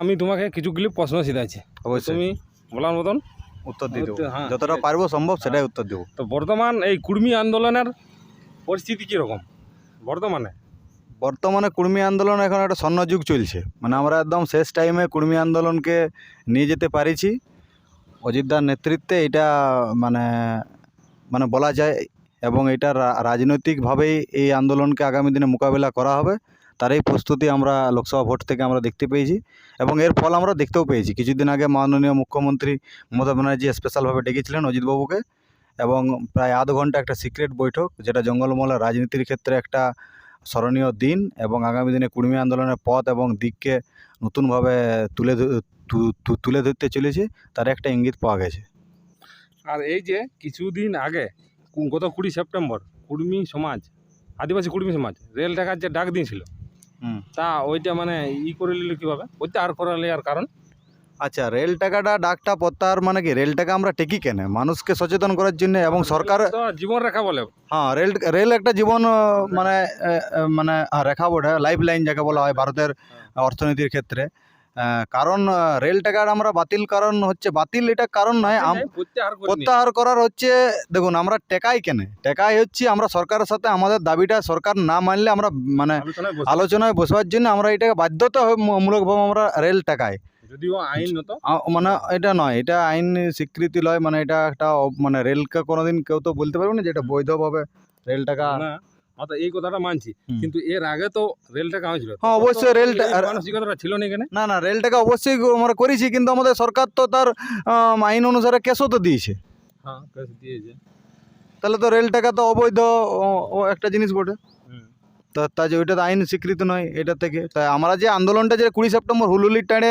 আমি তোমাকে কিছুগুলি প্রশ্ন শিখাইছি। অবশ্যই। তুমি বলার মতন উত্তর দিয়ে দেবো। হ্যাঁ, যতটা পারব সম্ভব সেটাই উত্তর দেবো। তো বর্তমান এই কুর্মী আন্দোলনের পরিস্থিতি কীরকম? বর্তমানে? বর্তমানে কুর্মী আন্দোলন এখন একটা স্বর্ণযুগ চলছে। মানে আমরা একদম শেষ টাইমে কুর্মী আন্দোলনকে নিয়ে যেতে পারিছি। অযোধ্যার নেতৃত্বে এটা মানে মানে বলা যায় এবং এটা রাজনৈতিকভাবেই এই আন্দোলনকে আগামী দিনে মোকাবিলা করা হবে। তারই প্রস্তুতি আমরা লোকসভা ভোট থেকে আমরা দেখতে পেয়েছি এবং এর ফল আমরা দেখতেও পেয়েছি কিছুদিন আগে মাননীয় মুখ্যমন্ত্রী মমতা ব্যানার্জি স্পেশালভাবে ডেকেছিলেন অজিতবাবুকে এবং প্রায় আধ ঘণ্টা একটা সিক্রেট বৈঠক, যেটা জঙ্গলমহলের রাজনীতির ক্ষেত্রে একটা স্মরণীয় দিন এবং আগামী দিনে কুর্মী আন্দোলনের পথ এবং দিককে নতুনভাবে তুলে তুলে ধরতে চলেছে, তার একটা ইঙ্গিত পাওয়া গেছে আর এই যে কিছুদিন আগে গত কুড়ি সেপ্টেম্বর কুর্মী সমাজ, আদিবাসী কুর্মী সমাজ, রেল টাকার যে ডাক দিয়েছিল। তা ওইটা মানে ই করে নিল কীভাবে? ওইটা আর করালে আর কারণ। আচ্ছা রেল টাকাটা ডাকটা পত্তার মানে কি? রেল টাকা আমরা টেকি কেন? মানুষকে সচেতন করার জন্য এবং সরকার জীবন রেখা বলে। হ্যাঁ রেল রেল একটা জীবন মানে মানে রেখা বটে লাইফ লাইন যাকে বলা হয় ভারতের অর্থনীতির ক্ষেত্রে। কারণ রেল টাকার আমরা বাতিল? কারণ হচ্ছে বাতিল এটা কারণ নয় প্রত্যাহার করার হচ্ছে দেখুন আমরা টেকাই কেনে? টেকাই হচ্ছে আমরা সরকারের সাথে আমাদের দাবিটা সরকার না মানলে আমরা মানে আলোচনায় বসবার জন্য আমরা এটাকে বাধ্যতা মূলকভাবে আমরা রেল টাকায় যদিও আইন মানে এটা নয় এটা আইন স্বীকৃতি লয় মানে এটা একটা মানে রেলকে কোনোদিন কেউ তো বলতে পারবে না যে এটা বৈধভাবে রেল টাকা এই কথাটা মানছি। কিন্তু এর আগে তো রেল টাকা হয়েছিল। হ্যাঁ, অবশ্যই রেল টা- এই মানসিকতাটা ছিল না এখানে? না না রেল টাকা অবশ্যই আমরা করেছি কিন্তু আমাদের সরকার তো তার আইন অনুসারে কেসও তো দিয়েছে। হ্যাঁ কেস দিয়েছে। তাহলে তো রেল টাকা তো অবৈধ একটা জিনিস বটে। তা তা যে ওইটা আইন স্বীকৃত নয় এটা থেকে। তাই আমরা যে আন্দোলনটা যে কুড়ি সেপ্টেম্বর হুলুলির টানে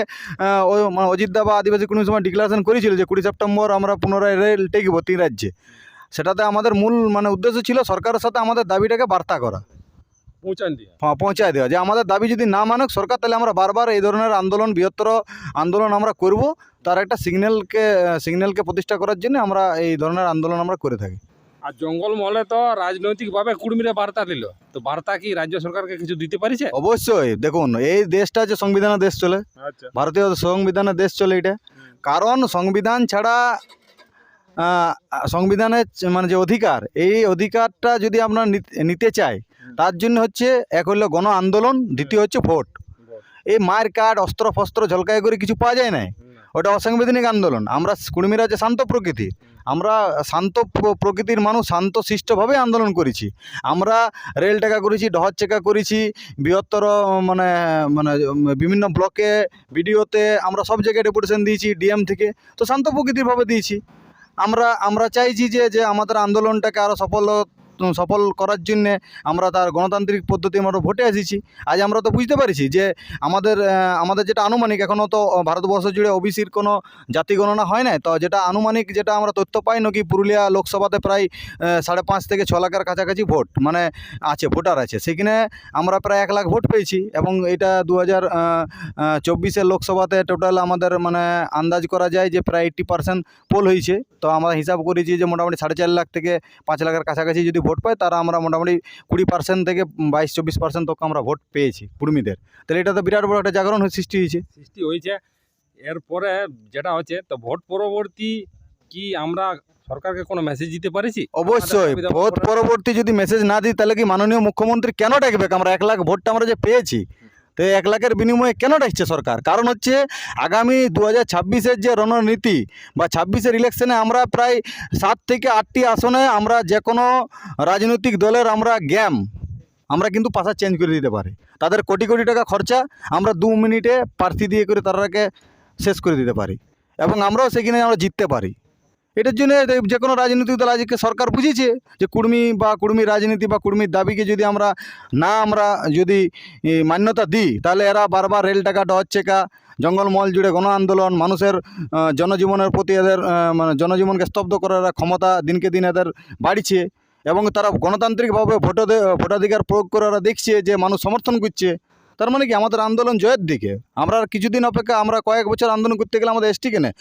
মানে অযোধ্যা বা আদিবাসী কোনো সময় ডিক্লারেশন করেছিল যে কুড়ি সেপ্টেম্বর আমরা পুনরায় রেল টেকবো তিন রাজ্যে। সেটাতে আমাদের মূল মানে উদ্দেশ্য ছিল সরকারের সাথে আমাদের দাবিটাকে বার্তা করা। পৌঁছান দিয়ে। হ্যাঁ পৌঁছায় দেওয়া। যে আমাদের দাবি যদি না মানুক সরকার তাহলে আমরা বারবার এই ধরনের আন্দোলন বৃহত্তর আন্দোলন আমরা করব। তার একটা সিগন্যালকে সিগন্যালকে প্রতিষ্ঠা করার জন্য আমরা এই ধরনের আন্দোলন আমরা করে থাকি। আর জঙ্গল মহলে তো রাজনৈতিকভাবে কুর্মীরা বার্তা দিল। তো বার্তা কি রাজ্য সরকারকে কিছু দিতে পারিছে? অবশ্যই। দেখুন এই দেশটা যে সংবিধানের দেশ চলে। আচ্ছা। ভারতীয় সংবিধানের দেশ চলে এটা। কারণ সংবিধান ছাড়া সংবিধানের মানে যে অধিকার এই অধিকারটা যদি আমরা নিতে চাই তার জন্য হচ্ছে এক হলো গণ আন্দোলন দ্বিতীয় হচ্ছে ভোট। এই মায়ের কার্ড অস্ত্র ফস্ত্র ঝলকাই করে কিছু পাওয়া যায় না। ওটা অসাংবিধানিক আন্দোলন। আমরা কুর্মীরা যে শান্ত প্রকৃতি। আমরা শান্ত প্রকৃতির মানুষ শান্ত শিষ্টভাবে আন্দোলন করেছি। আমরা রেল টাকা করেছি ডহর চেকা করেছি বৃহত্তর মানে মানে বিভিন্ন ব্লকে ভিডিওতে আমরা সব জায়গায় ডেপুটেশন দিয়েছি ডিএম থেকে। তো শান্ত প্রকৃতিরভাবে দিয়েছি। আমরা আমরা চাইছি যে যে আমাদের আন্দোলনটাকে আরও সফল সফল করার জন্যে আমরা তার গণতান্ত্রিক পদ্ধতি আমরা ভোটে এসেছি। আজ আমরা তো বুঝতে পারছি যে আমাদের আমাদের যেটা আনুমানিক এখনও তো ভারতবর্ষ জুড়ে ওবিসির কোনো জাতি গণনা হয় না তো যেটা আনুমানিক যেটা আমরা তথ্য পাই নাকি পুরুলিয়া লোকসভাতে প্রায় সাড়ে পাঁচ থেকে ছ লাখের কাছাকাছি ভোট মানে আছে, ভোটার আছে। সেখানে আমরা প্রায় এক লাখ ভোট পেয়েছি এবং এটা দু হাজার চব্বিশের লোকসভাতে টোটাল আমাদের মানে আন্দাজ করা যায় যে প্রায় এইট্টি পার্সেন্ট পোল হয়েছে। তো আমরা হিসাব করেছি যে মোটামুটি সাড়ে চার লাখ থেকে পাঁচ লাখের কাছাকাছি যদি ভোট পাই তারা আমরা মোটামুটি কুড়ি পার্সেন্ট থেকে বাইশ চব্বিশ পার্সেন্ট তক আমরা ভোট পেয়েছি কুর্মীদের। তাহলে এটা তো বিরাট বড় একটা জাগরণ সৃষ্টি হয়েছে। সৃষ্টি হয়েছে। এরপরে যেটা হচ্ছে তো ভোট পরবর্তী কি আমরা সরকারকে কোনো মেসেজ দিতে পারিছি? অবশ্যই ভোট পরবর্তী যদি মেসেজ না দিই তাহলে কি মাননীয় মুখ্যমন্ত্রী কেন ডাকবে? আমরা এক লাখ ভোটটা আমরা যে পেয়েছি তো এক লাখের বিনিময়ে কেন ডাকছে সরকার? কারণ হচ্ছে আগামী দু হাজার ছাব্বিশের যে রণনীতি বা ছাব্বিশের ইলেকশনে আমরা প্রায় সাত থেকে আটটি আসনে আমরা যে কোনো রাজনৈতিক দলের আমরা গ্যাম আমরা কিন্তু পাশা চেঞ্জ করে দিতে পারি। তাদের কোটি কোটি টাকা খরচা আমরা দু মিনিটে প্রার্থী দিয়ে করে তারাকে শেষ করে দিতে পারি। এবং আমরাও সেখানে আমরা জিততে পারি। এটার জন্য যে কোনো রাজনৈতিক দল আজকে সরকার বুঝেছে যে কুর্মী বা কুর্মী রাজনীতি বা কুর্মীর দাবিকে যদি আমরা না আমরা যদি মান্যতা দিই, তাহলে এরা বারবার রেল টাকা ডর চেকা জঙ্গলমহল জুড়ে গণ আন্দোলন, মানুষের জনজীবনের প্রতি এদের মানে জনজীবনকে স্তব্ধ করার ক্ষমতা দিনকে দিন এদের বাড়ছে এবং তারা গণতান্ত্রিকভাবে ভোট ভোটাধিকার প্রয়োগ করে দেখছে যে মানুষ সমর্থন করছে। তার মানে কি আমাদের আন্দোলন জয়ের দিকে? আমরা আর কিছুদিন অপেক্ষা আমরা কয়েক বছর আন্দোলন করতে গেলে আমাদের এসটি কেনে?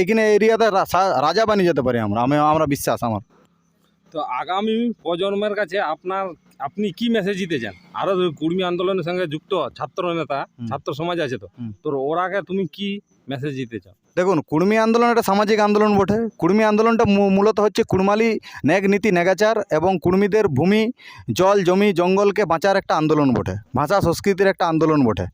এখানে এরিয়াতে রাজা বানিয়ে যেতে পারি আমরা আমি আমরা বিশ্বাস আমার। তো আগামী প্রজন্মের কাছে আপনার আপনি কি মেসেজ দিতে চান? আরও কুর্মী আন্দোলনের সঙ্গে যুক্ত ছাত্র নেতা। ছাত্র সমাজ আছে তো। তো তোর ওরাকে তুমি কি মেসেজ দিতে চাও? দেখুন, কুর্মী আন্দোলন একটা সামাজিক আন্দোলন বটে। কুর্মী আন্দোলনটা মূলত হচ্ছে কুর্মালি ন্যাগ নীতি ন্যাগাচার এবং কুর্মীদের ভূমি, জল, জমি, জঙ্গলকে বাঁচার একটা আন্দোলন বটে। ভাষা, সংস্কৃতির একটা আন্দোলন বটে।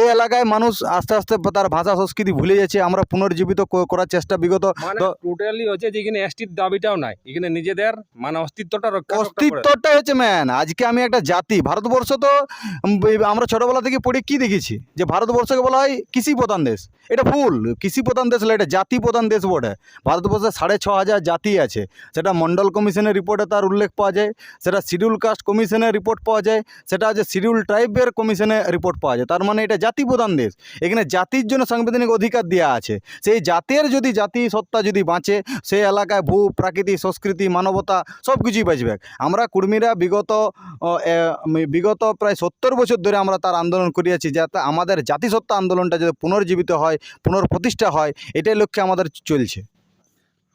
এই এলাকায় মানুষ আস্তে আস্তে তার ভাষা সংস্কৃতি ভুলে যাচ্ছে আমরা পুনর্জীবিত করার চেষ্টা বিগত মানে টোটালি হচ্ছে যে এখানে এসটির দাবিটাও নাই। এখানে নিজেদের মানে অস্তিত্বটা। অস্তিত্বটাই হচ্ছে ম্যান আজকে আমি একটা জাতি ভারতবর্ষ তো আমরা ছোটবেলা থেকে পড়ে কি দেখেছি? যে ভারতবর্ষকে বলা হয় কৃষি প্রধান দেশ। এটা ভুল কৃষি প্রধান দেশ হলো এটা জাতি প্রধান দেশ বটে। ভারতবর্ষে সাড়ে ছ হাজার জাতি আছে। সেটা মন্ডল কমিশনের রিপোর্টে তার উল্লেখ পাওয়া যায় সেটা শিডিউল কাস্ট কমিশনের রিপোর্ট পাওয়া যায় সেটা হচ্ছে শিডিউল ট্রাইবের কমিশনে রিপোর্ট পাওয়া যায়। তার মানে এটা জাতি প্রধান দেশ। এখানে জাতির জন্য সাংবিধানিক অধিকার দেওয়া আছে। সেই জাতের যদি জাতি সত্তা যদি বাঁচে সেই এলাকায় ভূ প্রাকৃতিক সংস্কৃতি মানবতা সব কিছুই বাঁচবে। আমরা কুর্মীরা বিগত বিগত প্রায় সত্তর বছর ধরে আমরা তার আন্দোলন করিয়াছি যাতে আমাদের জাতিসত্তা আন্দোলনটা যাতে পুনর্জীবিত হয় পুনর্প্রতিষ্ঠা হয় এটাই লক্ষ্যে আমাদের চলছে।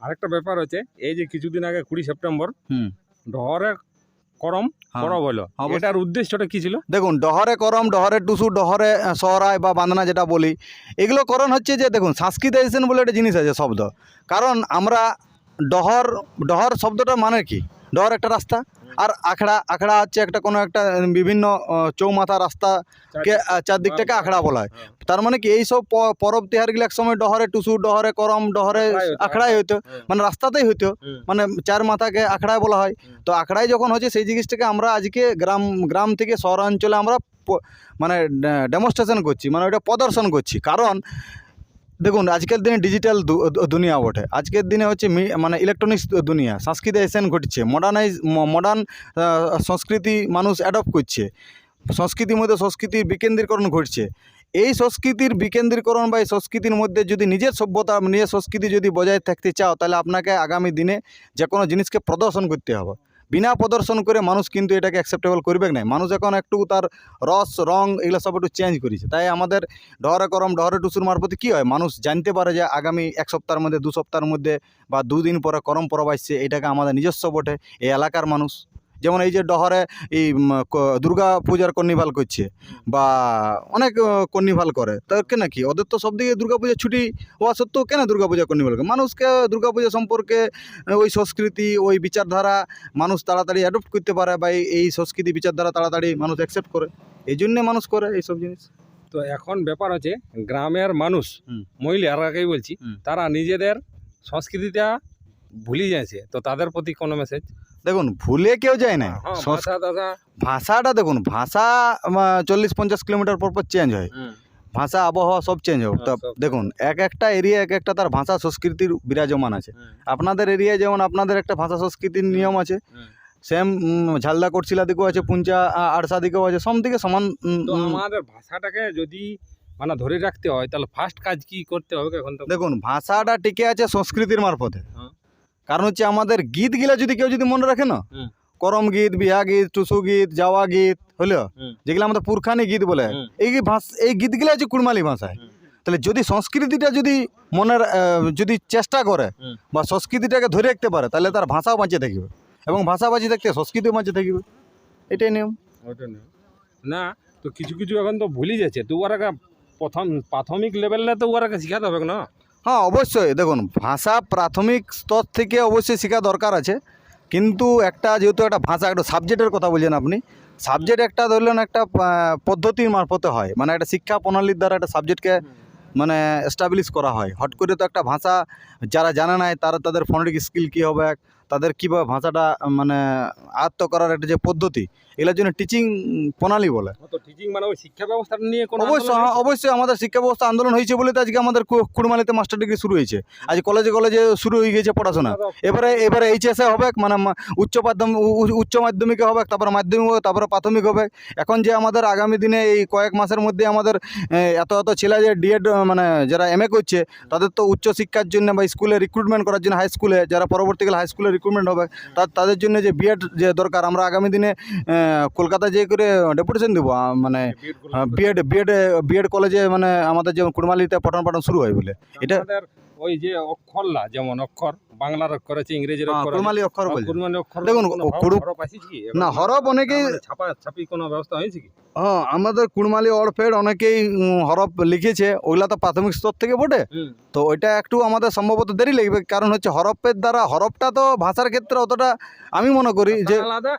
আরেকটা ব্যাপার হচ্ছে এই যে কিছুদিন আগে কুড়ি সেপ্টেম্বর হুম। ডহরে করম হ্যাঁ। করব হলো এটার উদ্দেশ্যটা কি ছিল? দেখুন ডহরে করম ডহরে টুসু ডহরে সরাই সহরায় বা বান্দনা যেটা বলি এগুলো করণ হচ্ছে যে দেখুন সাংস্কৃতাইজেশন বলে একটা জিনিস আছে শব্দ। কারণ আমরা ডহর ডহর শব্দটা মানে কি? ডহর একটা রাস্তা। আর আখড়া আখড়া হচ্ছে একটা কোনো একটা বিভিন্ন চৌমাথা রাস্তাকে চারদিকটাকে আখড়া বলা হয়। তার মানে কি এইসব পরব তিহারগুলো এক সময় ডহরে টুসু ডহরে করম ডহরে আখড়াই হতো, হইতো। হ্যাঁ। মানে রাস্তাতেই হইতো। মানে চার মাথাকে আখড়ায় বলা হয়। তো আখড়ায় যখন হচ্ছে সেই জিনিসটাকে আমরা আজকে গ্রাম গ্রাম থেকে শহরাঞ্চলে আমরা মানে ডেমনস্ট্রেশন করছি। মানে ওটা প্রদর্শন করছি। কারণ দেখুন, আজকের দিনে ডিজিটাল দুনিয়া বটে। আজকের দিনে হচ্ছে মানে ইলেকট্রনিক্স দুনিয়া। সংস্কৃতাইজেশন ঘটছে মডার্নাইজ মডার্ন সংস্কৃতি মানুষ অ্যাডপ্ট করছে। সংস্কৃতির মধ্যে সংস্কৃতির বিকেন্দ্রীকরণ ঘটছে। এই সংস্কৃতির বিকেন্দ্রীকরণ বা এই সংস্কৃতির মধ্যে যদি নিজের সভ্যতা, নিজের সংস্কৃতি যদি বজায় থাকতে চাও, তাহলে আপনাকে আগামী দিনে যে কোনো জিনিসকে প্রদর্শন করতে হবে। বিনা প্রদর্শন করে মানুষ কিন্তু এটাকে অ্যাকসেপ্টেবল করবে না মানুষ এখন একটু তার রস, রং এগুলো সব একটু চেঞ্জ করেছে। তাই আমাদের ডহরে করম ডহরে টুসুর মারফতে কী হয়? মানুষ জানতে পারে যে আগামী এক সপ্তাহের মধ্যে, দু সপ্তাহের মধ্যে বা দুদিন পরে করম পরব আসছে, এটাকে আমাদের নিজস্ব বটে। এই এলাকার মানুষ যেমন এই যে ডহরে এই দুর্গা পূজার কর্নিভাল করছে বা অনেক কর্নিভাল করে। তো কেন কি? ওদের তো সব দিকে দুর্গা পূজার ছুটি হওয়া সত্ত্বেও কেন দুর্গা পূজা কর্নিভাল করে? মানুষকে দুর্গা পূজা সম্পর্কে ওই সংস্কৃতি ওই বিচারধারা মানুষ তাড়াতাড়ি অ্যাডপ্ট করতে পারে বা এই- সংস্কৃতি বিচারধারা তাড়াতাড়ি মানুষ অ্যাকসেপ্ট করে। এই জন্যে মানুষ করে এইসব জিনিস। তো এখন ব্যাপার হচ্ছে গ্রামের মানুষ। মহিলারাকেই বলছি তারা নিজেদের সংস্কৃতিটা ভুলে যাচ্ছে। তো তাদের প্রতি কোনো মেসেজ দেখুন ভুলে কেউ যায় না। হ্যাঁ ভাষাটা দেখুন ভাষা চল্লিশ পঞ্চাশ কিলোমিটার পর পর চেঞ্জ হয়। ভাষা আবহাওয়া সব চেঞ্জ হোক হ্যাঁ, তা দেখুন এক একটা এরিয়া এক একটা তার ভাষা সংস্কৃতির বিরাজমান আছে। আপনাদের এরিয়ায় যেমন আপনাদের একটা ভাষা সংস্কৃতির নিয়ম আছে। সেম ঝালদা করছিলা দিকেও আছে পুঞ্চা আ, আড়সা দিকেও আছে সব দিকে সমান আমাদের ভাষাটাকে যদি মানে ধরে রাখতে হয় তাহলে ফার্স্ট কাজ কি করতে হবে এখন দেখুন ভাষাটা টিকে আছে সংস্কৃতির মারফতে। কারণ হচ্ছে আমাদের গীতগুলা যদি কেউ যদি মনে রাখে না করম গীত বিহা গীত টুসু গীত যাওয়া গীত হলো যেগুলো আমাদের পুরখানি গীত বলে এই ভাষা এই গীতগুলো হচ্ছে কুড়মালি ভাষায়। তাহলে যদি সংস্কৃতিটা যদি মনের যদি চেষ্টা করে বা সংস্কৃতিটাকে ধরে রাখতে পারে তাহলে তার ভাষাও বাঁচিয়ে থাকবে। এবং ভাষা বাঁচিয়ে থাকতে সংস্কৃতিও বাঁচিয়ে থাকবে। এটাই নিয়ম। ওটা না। না তো কিছু কিছু এখন তো ভুলে যাচ্ছে। তো ওরাকে প্রথম প্রাথমিক লেভেলে তো ওরা শিখাতে হবে না? হ্যাঁ অবশ্যই। দেখুন, ভাষা প্রাথমিক স্তর থেকে অবশ্যই শেখা দরকার আছে। কিন্তু একটা যেহেতু একটা ভাষা, একটা সাবজেক্টের কথা বলছেন আপনি সাবজেক্ট একটা ধরলেন একটা পদ্ধতির মারফতে হয়। মানে একটা শিক্ষা প্রণালীর দ্বারা একটা সাবজেক্টকে মানে এস্টাবলিশ করা হয়। হট করে তো একটা ভাষা যারা জানে নাই, তারা তাদের ফোনেটিক স্কিল কী হবে, তাদের কীভাবে ভাষাটা মানে আয়ত্ত করার একটা যে পদ্ধতি এগুলোর জন্য টিচিং প্রণালী বলে। তো টিচিং মানে ওই শিক্ষা ব্যবস্থাটা নিয়ে কোনো অবশ্যই হ্যাঁ, অবশ্যই আমাদের শিক্ষা ব্যবস্থা আন্দোলন হয়েছে বলে তো আজকে আমাদের কুড়মালিতে মাস্টার ডিগ্রি শুরু হয়েছে। আজ কলেজে কলেজে শুরু হয়ে গেছে পড়াশোনা। এবারে এবারে এইচএসে হবে মানে উচ্চ মাধ্যমিক উচ্চ মাধ্যমিকে হবে তারপরে মাধ্যমিক হবে তারপরে প্রাথমিক হবে। এখন যে আমাদের আগামী দিনে এই কয়েক মাসের মধ্যে আমাদের এত এত ছেলে যে ডিএড মানে যারা এমএ করছে তাদের তো উচ্চ শিক্ষার জন্য বা স্কুলে রিক্রুটমেন্ট করার জন্য হাই স্কুলে যারা পরবর্তীকালে হাই স্কুলে রিক্রুটমেন্ট হবে তাদের জন্য যে বিএড যে দরকার আমরা আগামী দিনে এ, কলকাতায় যে করে ডেপুটেশন দেবো মানে বিএড বিএড বিএড কলেজে মানে আমাদের যে কুড়মালিতে পঠন পাঠন শুরু হয় বলে। এটা- ওই যে অক্ষরলা যেমন অক্ষর বাংলার অক্ষর আছে ইংরেজির হ্যাঁ, অক্ষর কুড়মালি অক্ষর বলছে কুরমালি অক্ষর দেখুন, হরফ- আছে কি? না হরফ অনেকেই ছাপা ছাপি কোনো ব্যবস্থা হয়েছে কি? হ্যাঁ আমাদের কুড়মালি অড়ফের অনেকেই হরফ লিখেছে ওগুলা তো প্রাথমিক স্তর থেকে বটে। তো ওইটা একটু আমাদের সম্ভবত দেরি লাগবে কারণ হচ্ছে হরফের দ্বারা হরফটা তো ভাষার ক্ষেত্রে অতটা আমি মনে করি যে আলাদা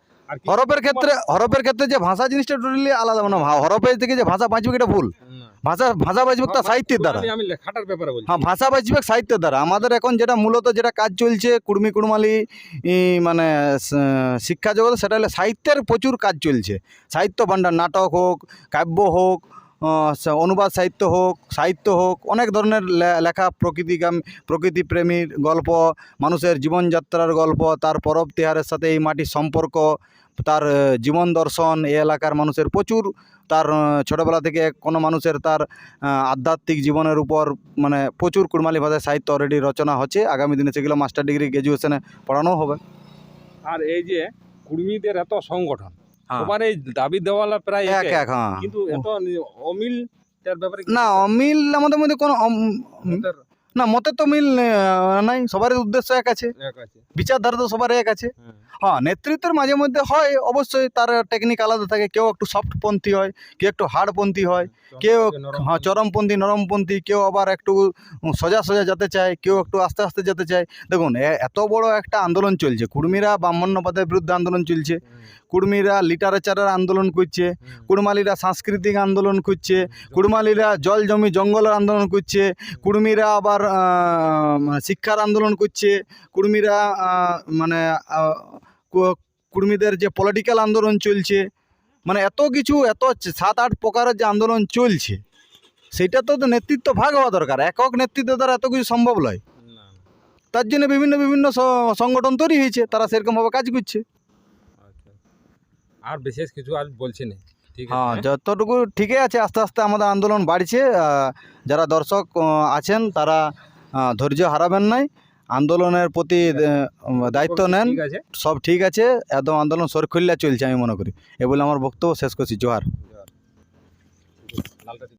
হরফের ক্ষেত্রে হরফের ক্ষেত্রে যে ভাষা জিনিসটা টোটালি আলাদা মানে হয় হরফের থেকে যে ভাষা বাঁচবে এটা ভুল? ভাষা ভাষা বাঁচবে তা সাহিত্যের দ্বারা। আমি লেখাটার ব্যাপারে বলছি। হ্যাঁ ভাষা বাঁচবে সাহিত্যের দ্বারা। আমাদের এখন যেটা মূলত যেটা কাজ চলছে কুর্মি কুড়মালি মানে শিক্ষা জগতে সেটা হলে সাহিত্যের প্রচুর কাজ চলছে। সাহিত্য ভাণ্ডার নাটক হোক কাব্য হোক অনুবাদ সাহিত্য হোক সাহিত্য হোক, অনেক ধরনের লেখা প্রকৃতিগাম প্রকৃতিপ্রেমীর গল্প, মানুষের জীবনযাত্রার গল্প, তার পরব তিহারের সাথে এই মাটির সম্পর্ক, তার জীবন দর্শন, এই এলাকার মানুষের প্রচুর, তার ছোটোবেলা থেকে কোনো মানুষের তার আধ্যাত্মিক জীবনের উপর মানে প্রচুর কুড়মালি ভাষায় সাহিত্য অলরেডি রচনা হচ্ছে আগামী দিনে সেগুলো মাস্টার ডিগ্রি গ্র্যাজুয়েশনে পড়ানো হবে আর এই যে কুর্মীদের এত সংগঠন। সবার এই দাবি দেওয়ালা প্রায় এক এক। হ্যাঁ। কিন্তু এত অমিল তার ব্যাপারে না অমিল আমাদের মধ্যে কোনো না মতে তো মিল নাই। সবারই উদ্দেশ্য এক আছে। বিচারধারা তো সবার এক আছে। হ্যাঁ। হ্যাঁ নেতৃত্বের মাঝে মধ্যে হয় অবশ্যই তার টেকনিক আলাদা থাকে। কেউ একটু সফটপন্থী হয় কেউ একটু হার্ডপন্থী হয় কেউ হ্যাঁ চরমপন্থী নরমপন্থী কেউ আবার একটু সোজা সোজা যেতে চায় কেউ একটু আস্তে আস্তে যেতে চায়। দেখুন এত বড় একটা আন্দোলন চলছে। কুর্মীরা ব্রাহ্মণ্যবাদের বিরুদ্ধে আন্দোলন চলছে। কুর্মীরা লিটারেচারের আন্দোলন করছে কুড়মালিরা সাংস্কৃতিক আন্দোলন করছে কুড়মালিরা জল জমি জঙ্গলের আন্দোলন করছে কুড়মিরা আবার শিক্ষার আন্দোলন করছে কুড়মিরা আহ, মানে আহ, কু- কুড়মিদের যে পলিটিক্যাল আন্দোলন চলছে মানে এত কিছু এত সাত আট প্রকারের যে আন্দোলন চলছে সেটা তো নেতৃত্ব ভাগ হওয়া দরকার একক নেতৃত্ব দ্বারা এত কিছু সম্ভব নয়। তার জন্য বিভিন্ন বিভিন্ন সংগঠন তৈরি হয়েছে তারা সেরকমভাবে কাজ করছে। আর বিশেষ কিছু আর বলছি না হ্যাঁ যতটুকু ঠিকই আছে আস্তে আস্তে আমাদের আন্দোলন বাড়ছে। যারা দর্শক আছেন তারা ধৈর্য হারাবেন নাই। আন্দোলনের প্রতি দায়িত্ব নেন। সব ঠিক আছে। একদম আন্দোলন সরখুল্লা চলছে আমি মনে করি। এ বলে আমার বক্তব্য শেষ করছি। জোহার।